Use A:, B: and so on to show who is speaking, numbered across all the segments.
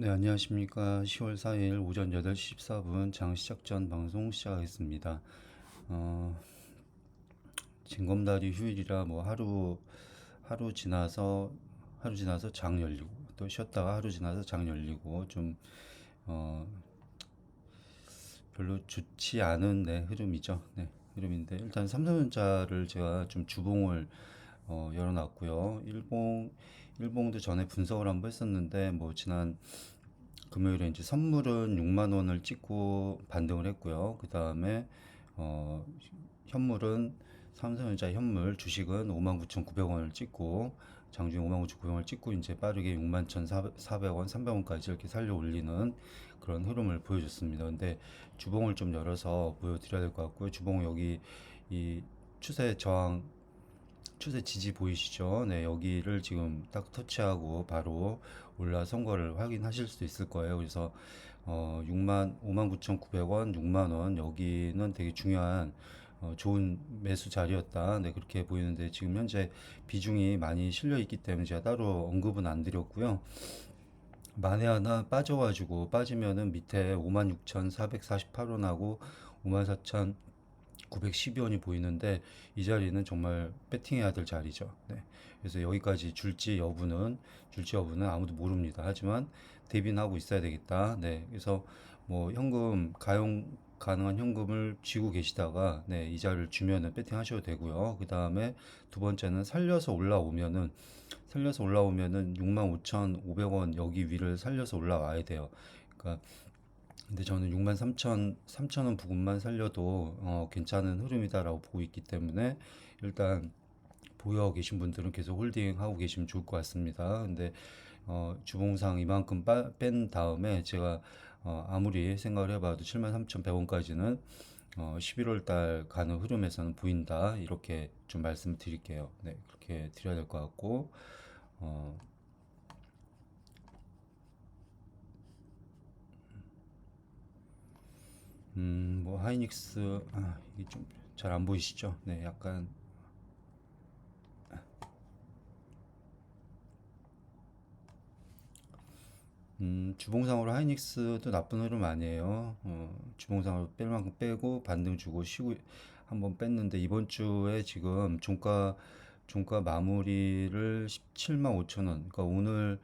A: 네, 안녕하십니까. 10월 4일 오전 8시 14분 장 시작 전 방송 시작하겠습니다. 어, 징검다리 휴일이라 뭐 하루, 하루 지나서, 하루 지나서 장 열리고, 또 쉬었다가 하루 지나서 장 열리고, 좀, 어, 별로 좋지 않은, 네, 흐름이죠. 네, 흐름인데, 일단 삼성전자를 제가 좀 주봉을, 어, 열어놨고요. 일봉, 일봉도 전에 분석을 한번 했었는데, 뭐, 지난 금요일에 이제 선물은 6만 원을 찍고 반등을 했고요. 그 다음에 어, 현물은 삼성전자 현물 주식은 59,900원을 찍고 장중 59,900원을 찍고 이제 빠르게 61,400원, 300원까지 이렇게 살려 올리는 그런 흐름을 보여줬습니다. 근데 주봉을 좀 열어서 보여드려야 될 것 같고요. 주봉 여기 이 추세 저항 추세 지지 보이시죠? 네, 여기를 지금 딱 터치하고 바로 올라선 거를 확인하실 수 있을 거예요. 그래서 어, 6만 59,900원, 6만 원 여기는 되게 중요한 어, 좋은 매수 자리였다. 네, 그렇게 보이는데 지금 현재 비중이 많이 실려 있기 때문에 제가 따로 언급은 안 드렸고요. 만에 하나 빠져가지고 빠지면은 밑에 56,448원하고 54,000 912원이 보이는데 이 자리는 정말 배팅해야 될 자리죠. 네. 그래서 여기까지 줄지 여부는 줄지 여부는 아무도 모릅니다. 하지만 대비는 하고 있어야 되겠다. 네. 그래서 뭐 현금 가용 가능한 현금을 쥐고 계시다가 네, 이자를 주면은 배팅 하셔도 되고요. 그 다음에 두 번째는 살려서 올라오면은 살려서 올라오면은 65,500원 여기 위를 살려서 올라와야 돼요. 그러니까 근데 저는 6만 3천, 3천 원 부근만 살려도 어, 괜찮은 흐름이다라고 보고 있기 때문에 일단 보유하고 계신 분들은 계속 홀딩하고 계시면 좋을 것 같습니다. 근데 어, 주봉상 이만큼 빠, 뺀 다음에 제가 어, 아무리 생각을 해봐도 73,100원까지는 어, 11월 달 가는 흐름에서는 보인다. 이렇게 좀 말씀을 드릴게요. 네, 그렇게 드려야 될 것 같고, 어, 음, 뭐 하이닉스 아, 이게 좀 잘 안 보이시죠? 네, 약간 음, 주봉상으로 하이닉스도 나쁜 흐름 아니에요. 어, 주봉상으로 뺄 만큼 빼고 반등 주고 쉬고 한번 뺐는데 이번 주에 지금 종가 종가 마무리를 17만 5천 원. 그러니까 오늘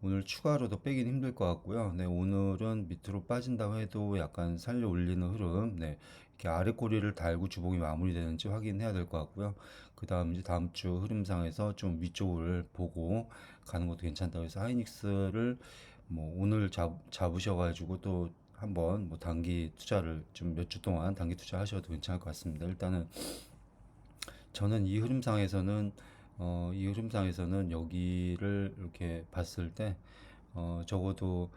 A: 오늘 추가로 더 빼긴 힘들 것 같고요. 네, 오늘은 밑으로 빠진다고 해도 약간 살려 올리는 흐름. 네, 이렇게 아래 꼬리를 달고 주봉이 마무리되는지 확인해야 될 것 같고요. 그 다음 이제 다음 주 흐름상에서 좀 위쪽을 보고 가는 것도 괜찮다고 해서 하이닉스를 뭐 오늘 잡, 잡으셔가지고 또 한번 뭐 단기 투자를 좀 몇 주 동안 단기 투자 하셔도 괜찮을 것 같습니다. 일단은 저는 이 흐름상에서는 어, 이 흐름상에서는 여기를 이렇게 봤을 때 어, 적어도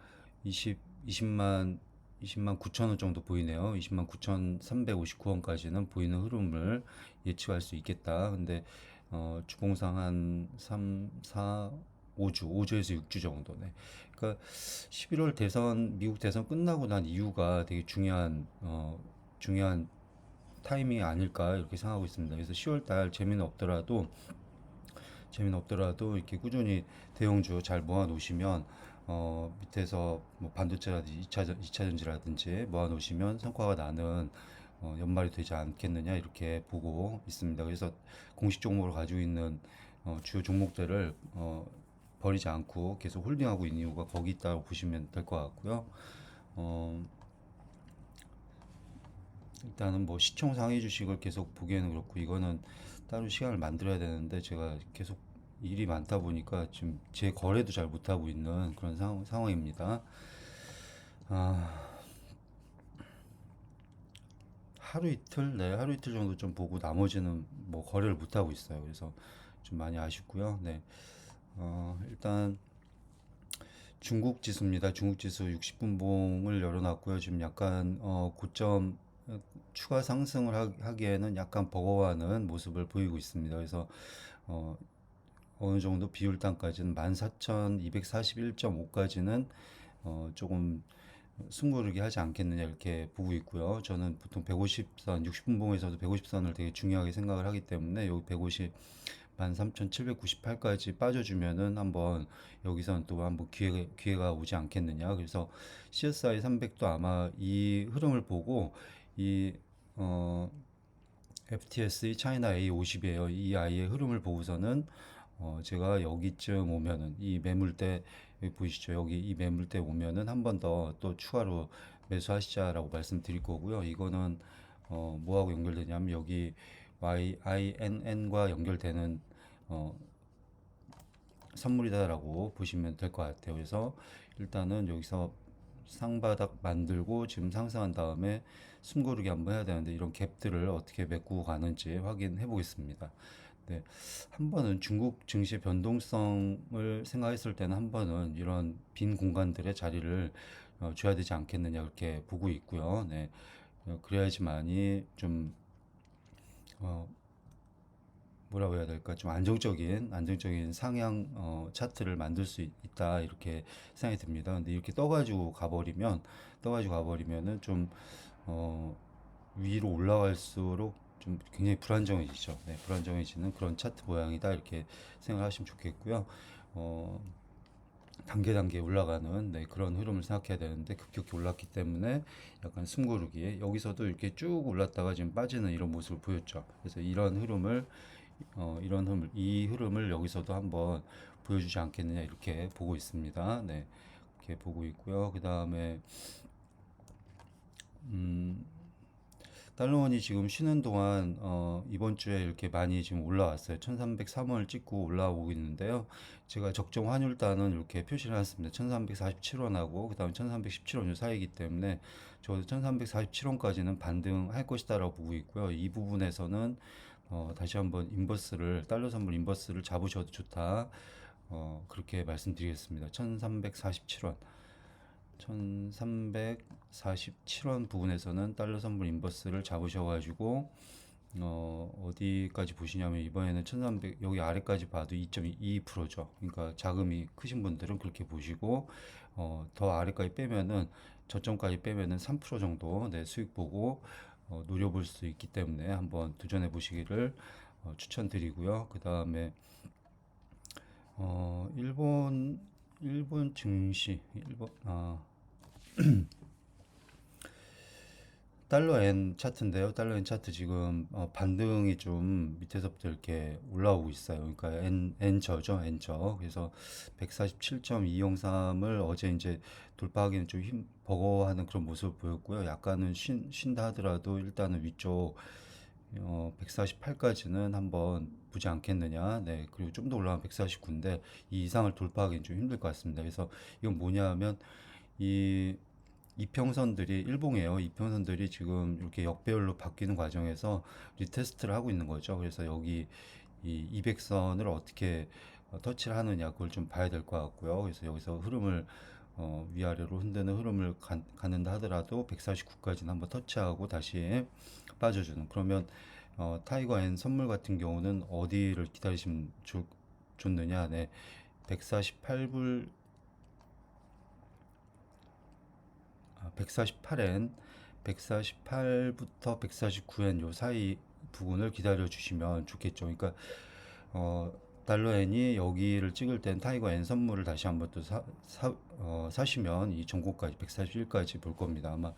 A: 20, 20만 20만 9천 원 정도 보이네요. 20만 9,359원까지는 보이는 흐름을 예측할 수 있겠다. 근데 어, 주봉상 한 3, 4, 5주, 5주에서 6주 정도네. 그러니까 11월 대선, 미국 대선 끝나고 난 이유가 되게 중요한 어, 중요한 타이밍이 아닐까 이렇게 생각하고 있습니다. 그래서 10월 달 재미는 없더라도 재미는 없더라도 이렇게 꾸준히 대형주 잘 모아 놓으시면 어, 밑에서 뭐 반도체라든지 2차, 2차 전지라든지 모아 놓으시면 성과가 나는 어, 연말이 되지 않겠느냐 이렇게 보고 있습니다. 그래서 공식 종목을 가지고 있는 어, 주요 종목들을 어, 버리지 않고 계속 홀딩하고 있는 이유가 거기 있다고 보시면 될 것 같고요. 어, 일단은 뭐 시총 상위 주식을 계속 보기에는 그렇고 이거는 따로 시간을 만들어야 되는데 제가 계속 일이 많다 보니까 지금 제 거래도 잘 못하고 있는 그런 상황, 상황입니다. 아, 하루 이틀, 네, 하루 이틀 정도 좀 보고 나머지는 뭐 거래를 못하고 있어요. 그래서 좀 많이 아쉽고요. 네, 어, 일단 중국 지수입니다. 중국 지수 60분봉을 열어놨고요. 지금 약간 어, 고점 어, 추가 상승을 하, 하기에는 약간 버거워하는 모습을 보이고 있습니다. 그래서 어, 어느 정도 비율단까지는 14,241.5까지는 어, 조금 승부르기 하지 않겠느냐 이렇게 보고 있고요. 저는 보통 150선, 60분봉에서도 150선을 되게 중요하게 생각을 하기 때문에 여기 150 13,798까지 빠져주면은 한번 여기선 또 한번 기회, 기회가 오지 않겠느냐. 그래서 CSI 300도 아마 이 흐름을 보고 이, 어, FTSE 차이나 A50이에요. 이 아이의 흐름을 보고서는 어, 제가 여기쯤 오면은 이 매물대 여기 보이시죠? 여기 이 매물대 오면은 한 번 더 또 추가로 매수하시자라고 말씀드릴 거고요. 이거는 어, 뭐하고 연결되냐면 여기 YINN과 연결되는 어, 선물이다라고 보시면 될 것 같아요. 그래서 일단은 여기서 상바닥 만들고 지금 상승한 다음에 숨고르기 한번 해야 되는데 이런 갭들을 어떻게 메꾸고 가는지 확인해 보겠습니다. 네, 한 번은 중국 증시 변동성을 생각했을 때는 한 번은 이런 빈 공간들의 자리를 어, 줘야 되지 않겠느냐 그렇게 보고 있고요. 네, 어, 그래야지만이 좀 어, 뭐라고 해야 될까 좀 안정적인 안정적인 상향 어, 차트를 만들 수 있, 다 이렇게 생각이 듭니다. 근데 이렇게 떠가지고 가버리면 떠가지고 가버리면은 좀 어, 위로 올라갈수록 좀 굉장히 불안정해지죠. 네, 불안정해지는 그런 차트 모양이다 이렇게 생각하시면 좋겠고요. 어, 단계 단계 올라가는 네, 그런 흐름을 생각해야 되는데 급격히 올랐기 때문에 약간 숨고르기 여기서도 이렇게 쭉 올랐다가 지금 빠지는 이런 모습을 보였죠. 그래서 이런 흐름을 어, 이런 흐름을 이 흐름을 여기서도 한번 보여주지 않겠느냐 이렇게 보고 있습니다. 네, 이렇게 보고 있고요. 그 다음에 음, 달러원이 지금 쉬는 동안 어, 이번 주에 이렇게 많이 지금 올라왔어요. 1303원을 찍고 올라오고 있는데요. 제가 적정 환율단은 이렇게 표시를 해놨습니다. 1347원하고 그 다음에 1317원 사이이기 때문에 저도 1347원까지는 반등할 것이다 라고 보고 있고요. 이 부분에서는 어, 다시 한번 인버스를 달러 선물 인버스를 잡으셔도 좋다. 어, 그렇게 말씀드리겠습니다. 1347원. 1347원 부분에서는 달러 선물 인버스를 잡으셔 가지고 어, 어디까지 보시냐면 이번에는 1300 여기 아래까지 봐도 2.22%죠. 그러니까 자금이 크신 분들은 그렇게 보시고 어, 더 아래까지 빼면은 저점까지 빼면은 3% 정도 네, 수익 보고 어, 노려볼 수 있기 때문에 한번 도전해 보시기를 어, 추천드리고요. 그 다음에 어, 일본 일본 증시 일본 아 달러 엔 차트인데요. 달러 엔 차트 지금 어, 반등이 좀 밑에서부터 이렇게 올라오고 있어요. 그러니까 엔, 엔저죠, 엔저. 그래서 147.203을 어제 이제 돌파하기는 좀 힘, 버거워하는 그런 모습을 보였고요. 약간은 쉰, 쉰다 하더라도 일단은 위쪽 어, 148까지는 한번 보지 않겠느냐. 네. 그리고 좀 더 올라가면 149인데 이 이상을 돌파하기는 좀 힘들 것 같습니다. 그래서 이건 뭐냐 하면 이 이평선들이 일봉이에요. 이평선들이 지금 이렇게 역배열로 바뀌는 과정에서 리테스트를 하고 있는 거죠. 그래서 여기 이 200선을 어떻게 어, 터치를 하느냐 그걸 좀 봐야 될 것 같고요. 그래서 여기서 흐름을 어, 위아래로 흔드는 흐름을 가, 가는다 하더라도 149까지는 한번 터치하고 다시 빠져주는 그러면 어, 타이거 앤 선물 같은 경우는 어디를 기다리시면 좋, 좋느냐 네 148불 아, 148엔 148부터 149엔 요 사이 부분을 기다려 주시면 좋겠죠. 그러니까 어, 달러 엔이 여기를 찍을 땐 타이거 엔 선물을 다시 한번 또 사, 사, 어, 사시면 이 종고까지 141까지 볼 겁니다. 아마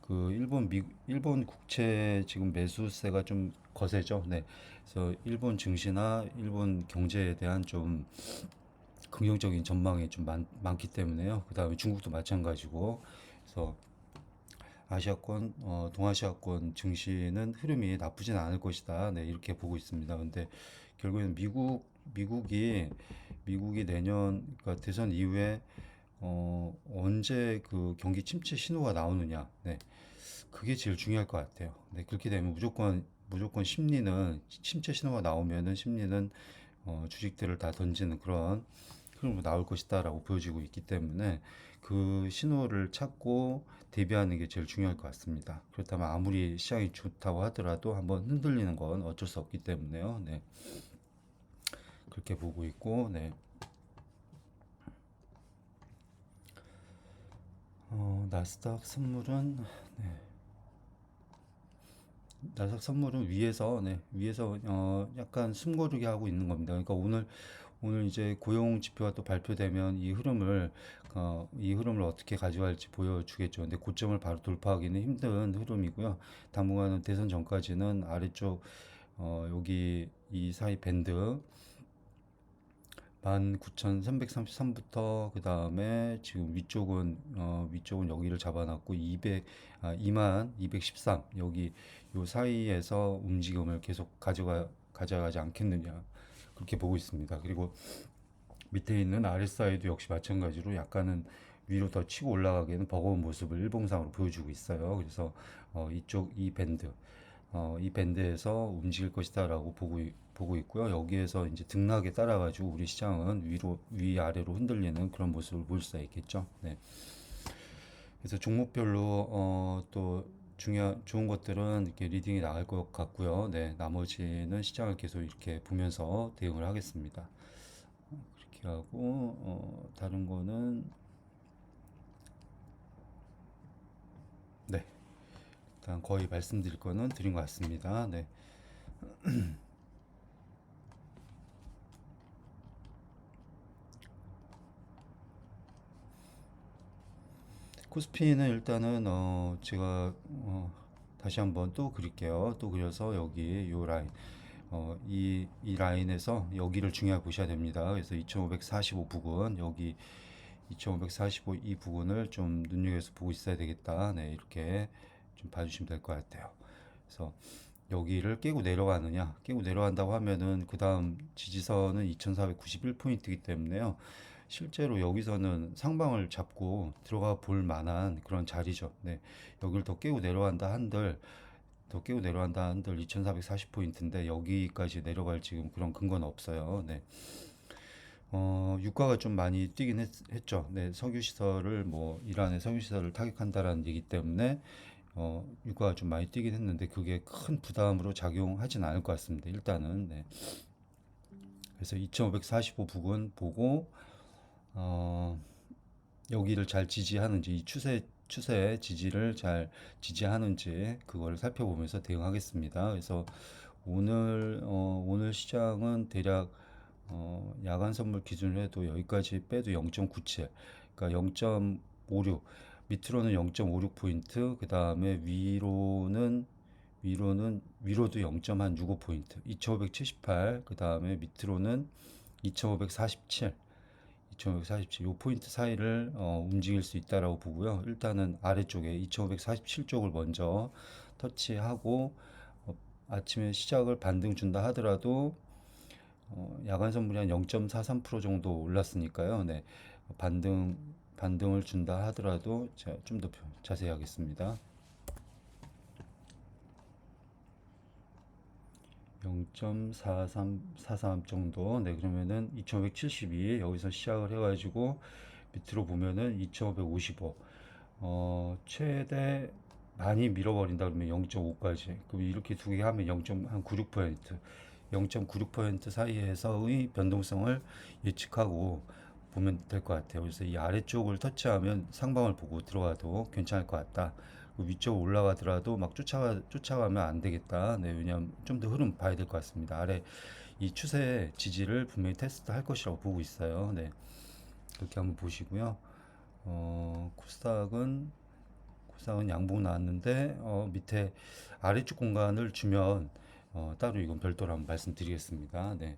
A: 그 일본 미 일본 국채 지금 매수세가 좀 거세죠. 네. 그래서 일본 증시나 일본 경제에 대한 좀 긍정적인 전망이 좀 많, 많기 때문에요. 그 다음에 중국도 마찬가지고 그래서 아시아권, 어, 동아시아권 증시는 흐름이 나쁘진 않을 것이다. 네, 이렇게 보고 있습니다. 근데 결국에는 미국, 미국이, 미국이 내년, 그러니까 대선 이후에, 어, 언제 그 경기 침체 신호가 나오느냐. 네, 그게 제일 중요할 것 같아요. 네, 그렇게 되면 무조건, 무조건 심리는, 침체 신호가 나오면은 심리는, 어, 주식들을 다 던지는 그런 흐름으로 나올 것이다라고 보여지고 있기 때문에 그 신호를 찾고 대비하는 게 제일 중요할 것 같습니다. 그렇다면 아무리 시장이 좋다고 하더라도 한번 흔들리는 건 어쩔 수 없기 때문에요. 네. 그렇게 보고 있고, 네. 어, 나스닥 선물은, 네. 나삭 선물은 위에서 네, 위에서 어, 약간 숨고르게 하고 있는 겁니다. 그러니까 오늘 오늘 이제 고용 지표가 또 발표되면 이 흐름을 어, 이 흐름을 어떻게 가져갈지 보여주겠죠. 근데 고점을 바로 돌파하기는 힘든 흐름이고요. 당분간은 대선 전까지는 아래쪽 어, 여기 이 사이 밴드 19,333부터 그 다음에 지금 위쪽은 어, 위쪽은 여기를 잡아놨고 200 아, 2만 213 여기 요 사이에서 움직임을 계속 가져가 가져가지 않겠느냐 그렇게 보고 있습니다. 그리고 밑에 있는 RSI도 역시 마찬가지로 약간은 위로 더 치고 올라가기에는 버거운 모습을 일봉상으로 보여주고 있어요. 그래서 어, 이쪽 이 밴드 어, 이 밴드에서 움직일 것이다라고 보고 있- 보고 있고요. 여기에서 이제 등락에 따라 가지고 우리 시장은 위로 위 아래로 흔들리는 그런 모습을 볼 수가 있겠죠. 네. 그래서 종목별로 어, 또 중요한 좋은 것들은 이렇게 리딩이 나갈 것 같고요. 네, 나머지는 시장을 계속 이렇게 보면서 대응을 하겠습니다. 그렇게 하고 어, 다른 거는 네, 일단 거의 말씀드릴 거는 드린 것 같습니다. 네. 코스피는 일단은 어 제가 어 다시 한번 또 그릴게요. 또 그려서 여기 요 라인 어 이 이 라인에서 여기를 중요하게 보셔야 됩니다. 그래서 2545 부근 여기 2545 이 부분을 좀 눈여겨서 보고 있어야 되겠다. 네, 이렇게 좀 봐주시면 될 것 같아요. 그래서 여기를 깨고 내려가느냐, 깨고 내려간다고 하면은 그 다음 지지선은 2491포인트이기 때문에요. 실제로 여기서는 상방을 잡고 들어가 볼 만한 그런 자리죠. 네, 여기를 더 깨고 내려간다 한들, 더 깨고 내려간다 한들 2440포인트인데 여기까지 내려갈 지금 그런 근거는 없어요. 네. 어, 유가가 좀 많이 뛰긴 했, 했죠. 네, 석유 시설을 뭐 이란의 석유 시설을 타격한다라는 얘기 때문에 어, 유가가 좀 많이 뛰긴 했는데 그게 큰 부담으로 작용하진 않을 것 같습니다. 일단은 네. 그래서 2545 부근 보고 어, 여기를 잘 지지하는지 이 추세 추세의 지지를 잘 지지하는지 그거를 살펴보면서 대응하겠습니다. 그래서 오늘 어, 오늘 시장은 대략 어, 야간 선물 기준으로 해도 여기까지 빼도 0.97, 그러니까 0.56, 밑으로는 0.56 포인트, 그 다음에 위로는 위로는 위로도 0.65 포인트, 2578, 그 다음에 밑으로는 2547, 2547, 요 포인트 사이를 어, 움직일 수 있다라고 보고요. 일단은 아래쪽에 2547쪽을 먼저 터치하고 어, 아침에 시작을 반등 준다 하더라도 어, 야간 선물이 한 0.43% 정도 올랐으니까요. 네. 반등 반등을 준다 하더라도 좀 더 자세히 하겠습니다. 0.4343 정도. 네, 그러면은 2572 여기서 시작을 해 가지고 밑으로 보면은 2555. 어, 최대 많이 밀어버린다 그러면 0.5까지. 그럼 이렇게 두 개 하면 0.96%. 0.96% 사이에서의 변동성을 예측하고 보면 될 것 같아요. 그래서 이 아래쪽을 터치하면 상방을 보고 들어가도 괜찮을 것 같다. 그 위쪽 올라가더라도 막 쫓아가, 쫓아가면 안 되겠다. 네, 왜냐하면 좀 더 흐름 봐야 될 것 같습니다. 아래 이 추세 지지를 분명히 테스트 할 것이라고 보고 있어요. 네, 그렇게 한번 보시고요. 어, 코스닥은 코스닥은 양봉 나왔는데 어, 밑에 아래쪽 공간을 주면 어, 따로 이건 별도로 한번 말씀드리겠습니다. 네.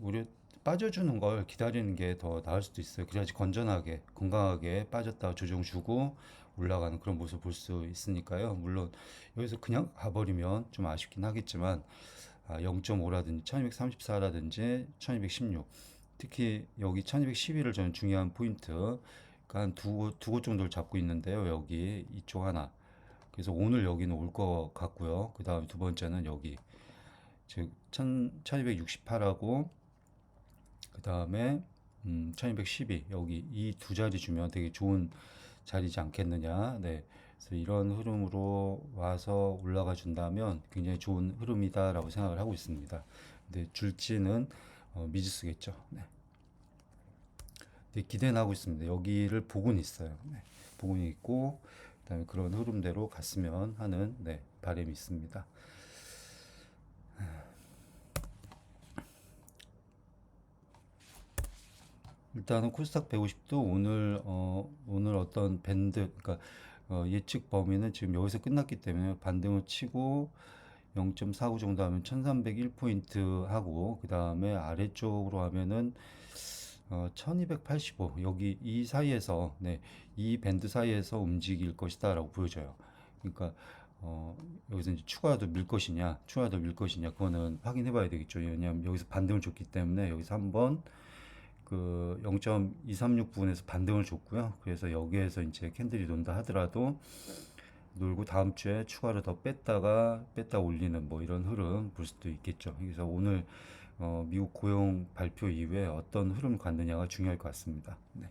A: 우리 빠져주는 걸 기다리는 게 더 나을 수도 있어요. 그래야지 건전하게, 건강하게 빠졌다가 조정 주고 올라가는 그런 모습 볼 수 있으니까요. 물론 여기서 그냥 가버리면 좀 아쉽긴 하겠지만 아, 0.5라든지 1234라든지 1216 특히 여기 1212를 저는 중요한 포인트 그러니까 한두곳 정도를 잡고 있는데요. 여기 이쪽 하나 그래서 오늘 여기는 올 것 같고요. 그 다음 두 번째는 여기 즉 1268하고 그 다음에 음, 1212 여기 이 두 자리 주면 되게 좋은 자리지 않겠느냐. 네. 그래서 이런 흐름으로 와서 올라가 준다면 굉장히 좋은 흐름이다라고 생각을 하고 있습니다. 근데 줄지는 어, 미지수겠죠. 네. 네, 기대는 하고 있습니다. 여기를 보고는 있어요. 네. 보고는 있고 그다음에 그런 흐름대로 갔으면 하는 네, 바람이 있습니다. 일단은 코스닥 150도 오늘 어 오늘 어떤 밴드 그러니까 어 예측 범위는 지금 여기서 끝났기 때문에 반등을 치고 0.49 정도 하면 1301포인트 하고 그 다음에 아래쪽으로 하면은 어, 1285 여기 이 사이에서 네, 이 밴드 사이에서 움직일 것이다 라고 보여져요. 그러니까 어, 여기서 이제 추가로 밀 것이냐, 추가로 밀 것이냐 그거는 확인해 봐야 되겠죠. 왜냐하면 여기서 반등을 줬기 때문에 여기서 한번 그 0.236 부분에서 반등을 줬고요. 그래서 여기에서 이제 캔들이 돈다 하더라도 놀고 다음 주에 추가로 더 뺐다가 뺐다 올리는 뭐 이런 흐름 볼 수도 있겠죠. 그래서 오늘 어, 미국 고용 발표 이후에 어떤 흐름 갖느냐가 중요할 것 같습니다. 네.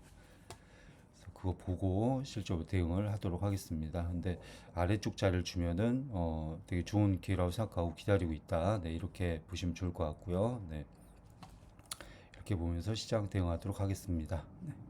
A: 그래서 그거 보고 실적으로 대응을 하도록 하겠습니다. 근데 아래쪽 자리를 주면은 어, 되게 좋은 기회라고 생각하고 기다리고 있다. 네, 이렇게 보시면 좋을 것 같고요. 네. 이렇게 보면서 시장 대응하도록 하겠습니다. 네.